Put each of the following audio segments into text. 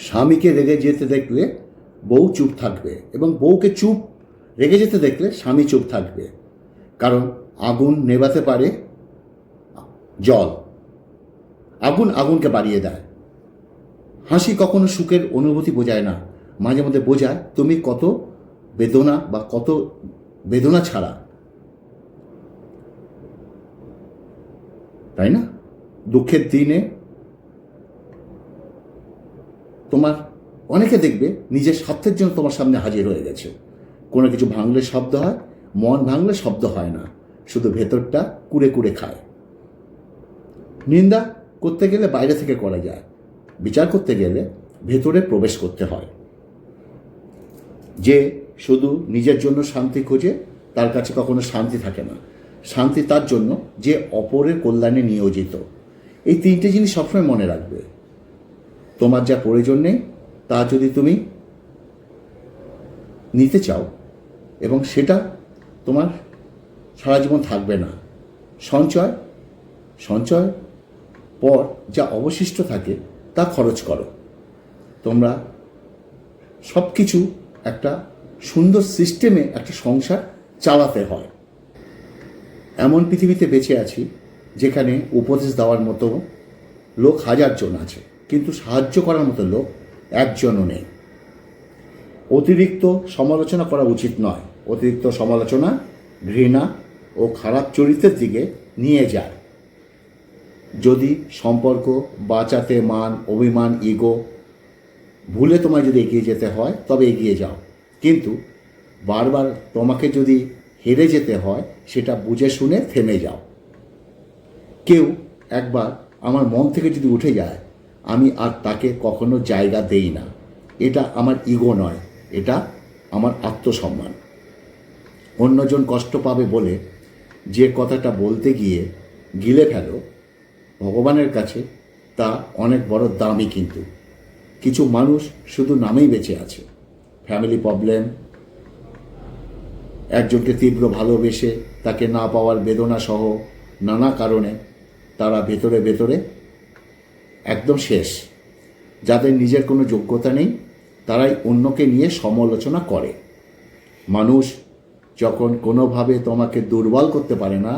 স্বামীকে রেগে যেতে দেখলে বউ চুপ থাকবে এবং বউকে চুপ রেগে যেতে দেখলে স্বামী চুপ থাকবে। কারণ আগুন নেভাতে পারে জল। আগুন আগুনকে বাড়িয়ে দেয়। হাসি কখনো সুখের অনুভূতি বোঝায় না। মাঝে মধ্যে বোঝায়, তুমি কত বেদনা বা কত বেদনা ছাড়া। তাই না? দুঃখের দিনে তোমার? অনেকে দেখবে নিজের স্বার্থের জন্য তোমার সামনে হাজির হয়ে গেছে। কোনো কিছু ভাঙলে শব্দ হয়, মন ভাঙলে শব্দ হয় না। শুধু ভেতরটা কুড়ে কুড়ে খায়। নিন্দা করতে গেলে বাইরে থেকে করা যায়। বিচার করতে গেলে ভেতরে প্রবেশ করতে হয়। যে শুধু নিজের জন্য শান্তি খোঁজে, তার কাছে কখনো শান্তি থাকে না। শান্তি তার জন্য যে অপরের কল্যাণে নিয়োজিত। এই তিনটে জিনিস সবসময় মনে রাখবে। তোমার যা প্রয়োজন নেই, তা যদি তুমি নিতে চাও, এবং সেটা তোমার সারা জীবন থাকবে না। সঞ্চয় সঞ্চয় পর যা অবশিষ্ট থাকে, তা খরচ করো। তোমরা সব কিছু একটা সুন্দর সিস্টেমে একটা সংসার চালাতে হয়। এমন পৃথিবীতে বেঁচে আছি, যেখানে উপদেশ দেওয়ার মতো লোক হাজারজন আছে। কিন্তু সাহায্য করার মতো লোক একজনও নেই। অতিরিক্ত সমালোচনা করা উচিত নয়। অতিরিক্ত সমালোচনা ঘৃণা ও খারাপ চরিত্রের দিকে নিয়ে যায়। যদি সম্পর্ক বাঁচাতে মান, অভিমান, ইগো ভুলে তোমায় যদি এগিয়ে যেতে হয়, তবে এগিয়ে যাও। কিন্তু বারবার তোমাকে যদি হেরে যেতে হয়, সেটা বুঝে শুনে থেমে যাও। কেউ একবার আমার মন থেকে যদি উঠে যায় আমি আর তাকে কখনো জায়গা দেই না। এটা আমার ইগো নয়, এটা আমার আত্মসম্মান। অন্যজন কষ্ট পাবে বলে যে কথাটা বলতে গিয়ে গিলে ফেলো, ভগবানের কাছে তা অনেক বড় দামি কিন্তু। কিছু মানুষ শুধু নামেই বেঁচে আছে। ফ্যামিলি প্রবলেম, একজনকে তীব্র ভালোবেসে তাকে না পাওয়ার বেদনা সহ নানা কারণে তারা ভেতরে ভেতরে একদম শেষ। যাদের নিজের কোনো যোগ্যতা নেই, তারাই অন্যকে নিয়ে সমালোচনা করে। মানুষ যখন কোনোভাবে তোমাকে দুর্বল করতে পারে না,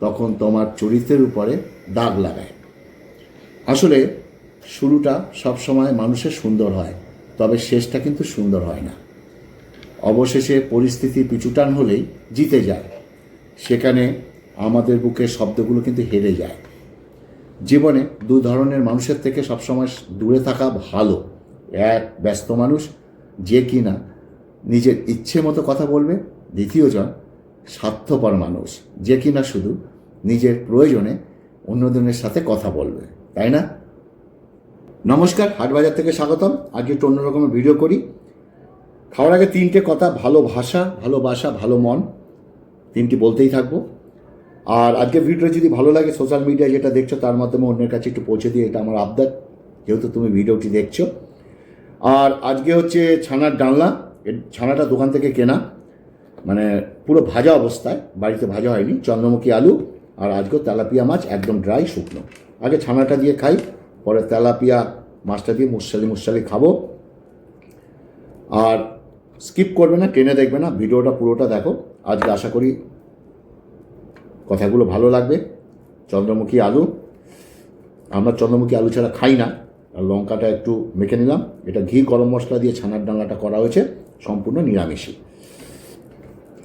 তখন তোমার চরিত্রের উপরে দাগ লাগায়। আসলে শুরুটা সবসময় মানুষের সুন্দর হয়, তবে শেষটা কিন্তু সুন্দর হয় না। অবশেষে পরিস্থিতি পিছুটান হলেই জিতে যায়। সেখানে আমাদের বুকের শব্দগুলো কিন্তু হেরে যায়। জীবনে দু ধরনের মানুষের থেকে সবসময় দূরে থাকা ভালো। এক, ব্যস্ত মানুষ, যে কিনা নিজের ইচ্ছে মতো কথা বলবে। দ্বিতীয়জন স্বার্থপর মানুষ, যে কিনা শুধু নিজের প্রয়োজনে অন্যজনের সাথে কথা বলবে। তাই না? নমস্কার হাটবাজার থেকে স্বাগতম। আজকে একটু অন্যরকমের ভিডিও করি। খাওয়ার আগে তিনটে কথা, ভালো ভাষা ভালোবাসা ভালো মন, তিনটি বলতেই থাকব। আর আজকে ভিডিওটা যদি ভালো লাগে সোশ্যাল মিডিয়ায় যেটা দেখছ, তার মাধ্যমে অন্যের কাছে একটু পৌঁছে দিয়ে এটা আমার আবদার, যেহেতু তুমি ভিডিওটি দেখছ। আর আজকে হচ্ছে ছানার ডালনা ছানাটা দোকান থেকে কেনা মানে পুরো ভাজা অবস্থায়, বাড়িতে ভাজা হয়নি, চন্দ্রমুখী আলু আর আজকেও তেলাপিয়া মাছ, একদম ড্রাই শুকনো। আগে ছানাটা দিয়ে খাই, পরে তেলাপিয়া মাছটা দিয়ে মুসালি মুসালি খাব। আর স্কিপ করবে না, টেনে দেখবে না, ভিডিওটা পুরোটা দেখো। আজকে আশা করি কথাগুলো ভালো লাগবে। চন্দ্রমুখী আলু। আমরা চন্দ্রমুখী আলু ছাড়া খাই না। আর লঙ্কাটা একটু মেখে নিলাম। এটা ঘি, গরম মশলা দিয়ে ছানার ডাঙাটা করা হয়েছে। সম্পূর্ণ নিরামিষই।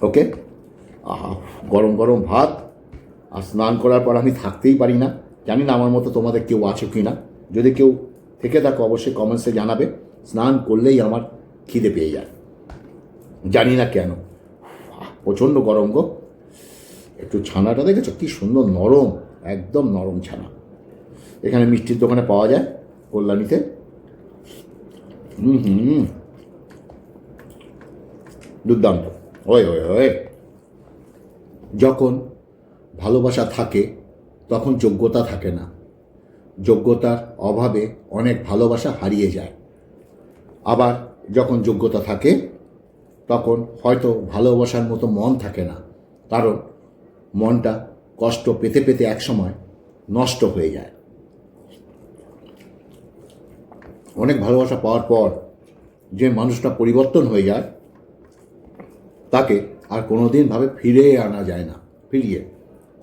ওকে? গরম গরম ভাত। আর স্নান করার পর আমি থাকতেই পারি না। জানি না আমার মতো তোমাদের কেউ আছে কি না যদি কেউ থেকে থাকো, অবশ্যই কমেন্টসে জানাবে। স্নান করলেই আমার খিদে পেয়ে যায়। জানি না কেন। প্রচণ্ড গরম গো। একটু ছানাটা দেখেছ? কি সুন্দর নরম, একদম নরম ছানা। এখানে মিষ্টির দোকানে পাওয়া যায় কল্যাণীতে। হুম হুম দুর্দান্ত। ওই ওই ওই। যখন ভালোবাসা থাকে, তখন যোগ্যতা থাকে না। যোগ্যতার অভাবে অনেক ভালোবাসা হারিয়ে যায়। আবার যখন যোগ্যতা থাকে, তখন হয়তো ভালোবাসার মতো মন থাকে না। কারণ মনটা কষ্ট পেতে পেতে একসময় নষ্ট হয়ে যায়। অনেক ভালোবাসা পাওয়ার পর যে মানুষটা পরিবর্তন হয়ে যায়, তাকে আর কোনোদিন ভাবে ফিরে আনা যায় না, ফিরিয়ে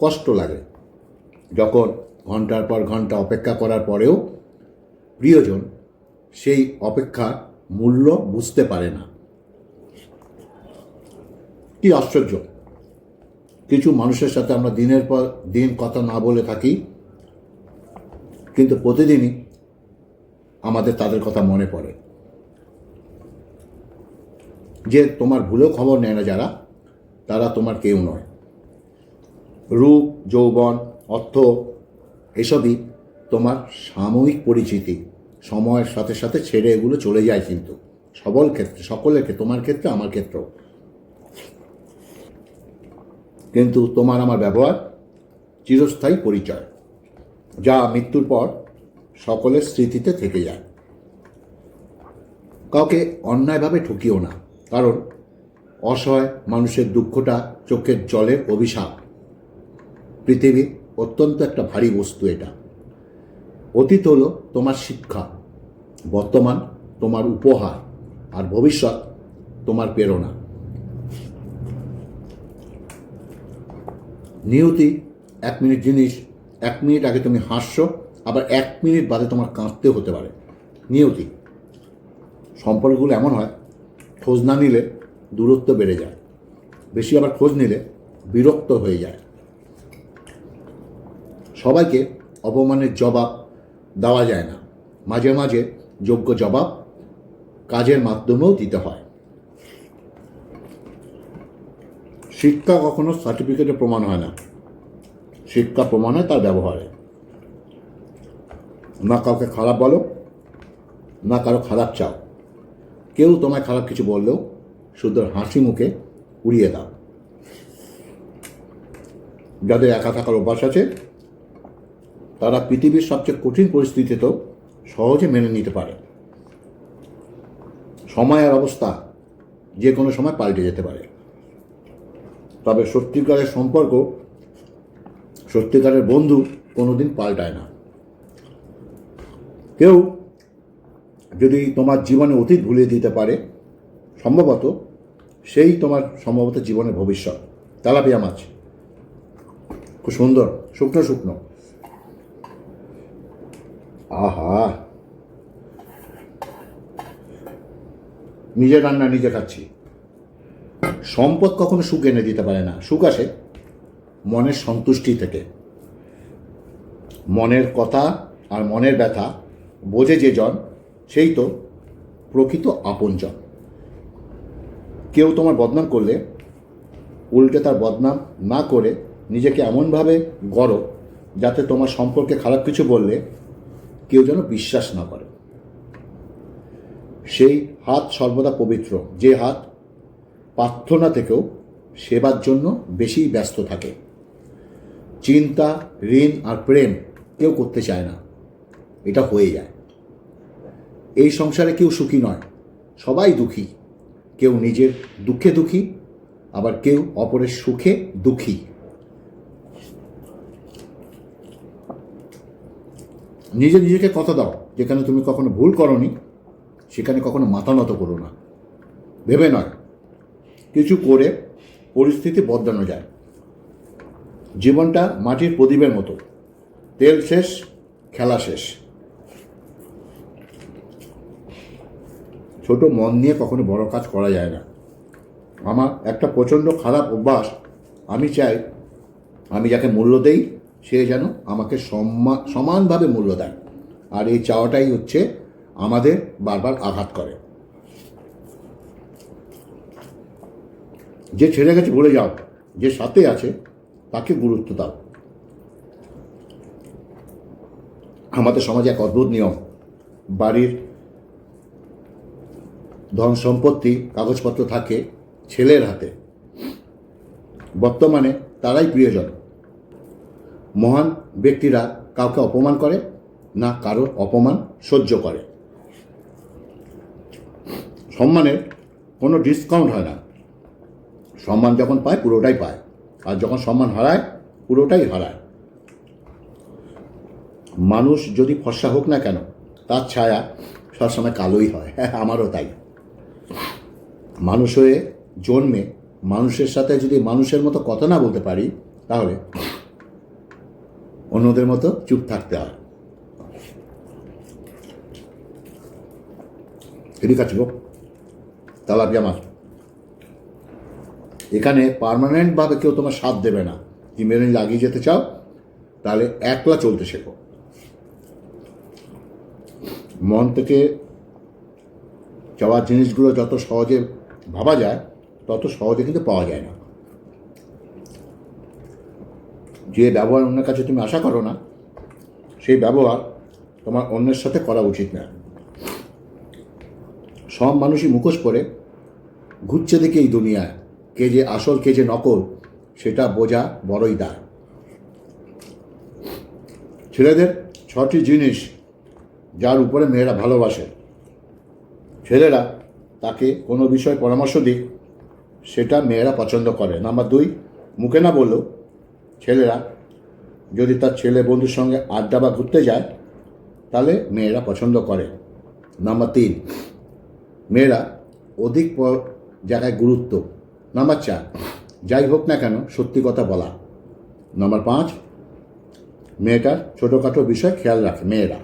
কষ্ট লাগে। যখন ঘণ্টার পর ঘণ্টা অপেক্ষা করার পরেও প্রিয়জন সেই অপেক্ষার মূল্য বুঝতে পারে না। কি আশ্চর্য! কিছু মানুষের সাথে আমরা দিনের পর দিন কথা না বলে থাকি, কিন্তু প্রতিদিনই আমাদের তাদের কথা মনে পড়ে। যে তোমার ভুলেও খবর নেয় না যারা, তারা তোমার কেউ নয়। রূপ, যৌবন, অর্থ, এসবই তোমার সাময়িক পরিচিতি, সময়ের সাথে সাথে ছেড়ে এগুলো চলে যায় কিন্তু। সবল ক্ষেত্রে, সকলের ক্ষেত্রে, তোমার ক্ষেত্রে, আমার ক্ষেত্রেও। কিন্তু তোমার আমার ব্যবহার চিরস্থায়ী পরিচয়, যা মৃত্যুর পর সকলের স্মৃতিতে থেকে যায়। কাউকে অন্যায়ভাবে ঠকিও না, কারণ অসহায় মানুষের দুঃখটা চোখের জলের অভিশাপ। পৃথিবী অত্যন্ত একটা ভারী বস্তু এটা। অতীত হলো তোমার শিক্ষা, বর্তমান তোমার উপহার, আর ভবিষ্যৎ তোমার প্রেরণা। নিয়তি, এক মিনিট জিনিস, এক মিনিট আগে তুমি হাসছো, আবার এক মিনিট বাদে তোমার কাঁদতে হতে পারে। নিয়তি। সম্পর্কগুলো এমন হয়, খোঁজ না নিলে দূরত্ব বেড়ে যায়। বেশি আবার খোঁজ নিলে বিরক্ত হয়ে যায়। সবাইকে অপমানের জবাব দেওয়া যায় না। মাঝে মাঝে যোগ্য জবাব কাজের মাধ্যমেও দিতে হয়। শিক্ষা কখনো সার্টিফিকেটে প্রমাণ হয় না। শিক্ষা প্রমাণ হয় তার ব্যবহারে। না কাউকে খারাপ বলো, না কারও খারাপ চাও। কেউ তোমায় খারাপ কিছু বললেও শুধু হাসি মুখে উড়িয়ে দাও। যাদের একা থাকার অভ্যাস আছে, তারা পৃথিবীর সবচেয়ে কঠিন পরিস্থিতিতেও সহজে মেনে নিতে পারে। সময় আর অবস্থা যে কোনো সময় পাল্টে যেতে পারে। তবে সত্যিকারের সম্পর্ক সত্যিকারের বন্ধু কোনোদিন পাল্টায় না। কেউ যদি তোমার জীবনে অতীত ভুলিয়ে দিতে পারে, সম্ভবত সেই তোমার সম্ভবত জীবনের ভবিষ্যৎ। তেলাপিয়া মাছ। খুব সুন্দর, শুকনো শুকনো। আহা! নিজের রান্না, নিজে খাচ্ছি। সম্পদ কখনো সুখ এনে দিতে পারে না। সুখ আসে মনের সন্তুষ্টি থেকে। মনের কথা আর মনের ব্যথা বোঝে যে জন, সেই তো প্রকৃত আপনজন। কেউ তোমার বদনাম করলে, উল্টে তার বদনাম না করে নিজেকে এমনভাবে গড়ো যাতে তোমার সম্পর্কে খারাপ কিছু বললে কেউ যেন বিশ্বাস না করে। সেই হাত সর্বদা পবিত্র। যে হাত প্রার্থনা থেকেও সেবার জন্য বেশি ব্যস্ত থাকে। চিন্তা, ঋণ আর প্রেম কেউ করতে চায় না। এটা হয়ে যায়। এই সংসারে কেউ সুখী নয়। সবাই দুঃখী। কেউ নিজের দুঃখে দুঃখী, আবার কেউ অপরের সুখে দুঃখী। নিজে নিজেকে কথা দাও, যেখানে তুমি কখনো ভুল করনি, সেখানে কখনো মাথা নত করো না। ভেবে নয়। কিছু করে পরিস্থিতি বদলানো যায়। জীবনটা মাটির প্রদীপের মতো। তেল শেষ, খেলা শেষ। ছোট মন নিয়ে কখনো বড় কাজ করা যায় না। আমার একটা প্রচণ্ড খারাপ অভ্যাস। আমি চাই আমি যাকে মূল্য দেই, সে যেন আমাকে সম্মান সমানভাবে মূল্য দেয়। আর এই চাওয়াটাই হচ্ছে আমাদের বারবার আঘাত করে। যে ছেড়ে গেছে ভুলে যাও, যে সাথে আছে, তাকে গুরুত্ব দাও। আমাদের সমাজে এক অদ্ভুত নিয়ম। বাড়ির ধন সম্পত্তি, কাগজপত্র থাকে ছেলের হাতে। বর্তমানে তারাই প্রিয়জন। মহান ব্যক্তিরা কাউকে অপমান করে না কারোর অপমান সহ্য করে। সম্মানের কোনো ডিসকাউন্ট হয় না। সম্মান যখন পায়, পুরোটাই পায়। আর যখন সম্মান হারায়, পুরোটাই হারায়। মানুষ যদি ফর্সা হোক না কেন, তার ছায়া সবসময় কালোই হয়। হ্যাঁ আমারও তাই। মানুষ হয়ে জন্মে মানুষের সাথে যদি মানুষের মতো কথা না বলতে পারি, তাহলে অন্যদের মতো চুপ থাকতে হয়। আছে গো তালাপিয়া মাছ এখানে পার্মানেন্টভাবে কেউ তোমার সাথ দেবে না। তুমি মেরে লাগিয়ে যেতে চাও, তাহলে একলা চলতে শেখো। মন থেকে চাওয়ার জিনিসগুলো যত সহজে ভাবা যায়, তত সহজে কিন্তু পাওয়া যায় না। যে ব্যবহার অন্যের কাছে তুমি আশা করো না, সেই ব্যবহার তোমার অন্যের সাথে করা উচিত না। সব মানুষই মুখোশ পরে ঘুরছে দেখে এই দুনিয়ায়। কে যে আসল, কে যে নকল, সেটা বোঝা বড়ই দায় ছেলেদের ছটি জিনিস যার উপরে মেয়েরা ভালোবাসে। ছেলেরা তাকে কোনো বিষয়ে পরামর্শ দিক, সেটা মেয়েরা পছন্দ করে। নাম্বার দুই মুখে না বললেও ছেলেরা, যদি তার ছেলে বন্ধুর সঙ্গে আড্ডা বা ঘুরতে যায়, তাহলে মেয়েরা পছন্দ করে। নাম্বার তিন, মেয়েরা অধিক জায়গায় গুরুত্ব। নাম্বার চার, যাই হোক না কেন, সত্যি কথা বলা। নাম্বার পাঁচ, মেয়েটার ছোটোখাটো বিষয় খেয়াল রাখে, মেয়েরা।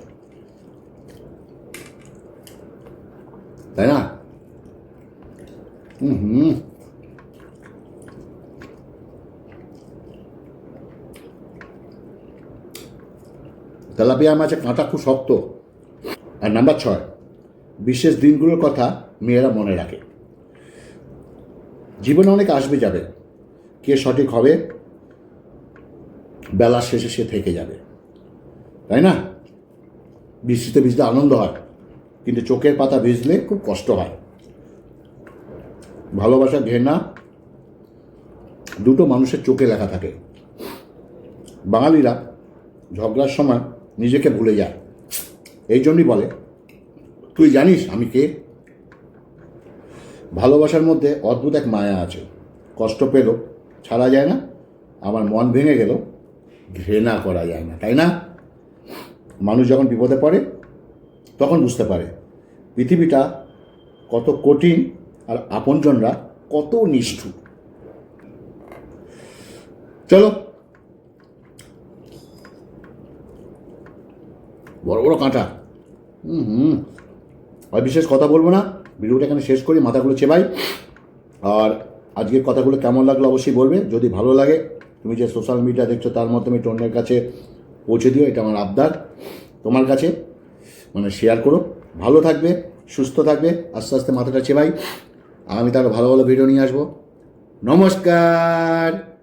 তাই না? হুম তেলাপিয়া মাছের কাঁটা খুব শক্ত। আর নাম্বার ছয়, বিশেষ দিনগুলোর কথা মেয়েরা মনে রাখে। জীবনে অনেক আসবে যাবে। কে সঠিক হবে, বেলার শেষে সে থেকে যাবে। তাই না? বৃষ্টিতে ভিজতে আনন্দ হয়, কিন্তু চোখের পাতা ভিজলে খুব কষ্ট হয়। ভালোবাসা ঘেনা দুটো মানুষের চোখে লেখা থাকে। বাঙালিরা ঝগড়ার সময় নিজেকে ভুলে যায়। এই জন্যই বলে, তুই জানিস আমি কে? ভালোবাসার মধ্যে অদ্ভুত এক মায়া আছে। কষ্ট পেল, ছাড়া যায় না। আমার মন ভেঙে গেল। ঘৃণা করা যায় না, তাই না? মানুষ যখন বিপদে পড়ে, তখন বুঝতে পারে পৃথিবীটা কত কঠিন আর আপনজনরা কত নিষ্ঠুর। চলো। বড় বড় কাঁটা। হুম হুম। আর বিশেষ কথা বলব না। ভিডিওটা এখানে শেষ করি, মাথাগুলো চেবাই। আর আজকের কথাগুলো কেমন লাগল অবশ্যই বলবে। যদি ভালো লাগে, তুমি যে সোশ্যাল মিডিয়া দেখছ, তার মাধ্যমে একটু অন্যের কাছে পৌঁছে দিও, এটা আমার আবদার তোমার কাছে। মানে শেয়ার করো। ভালো থাকবে, সুস্থ থাকবে, আস্তে আস্তে মাথাটা চেবাই। আমি তার ভালো ভালো ভিডিও নিয়ে আসব। নমস্কার!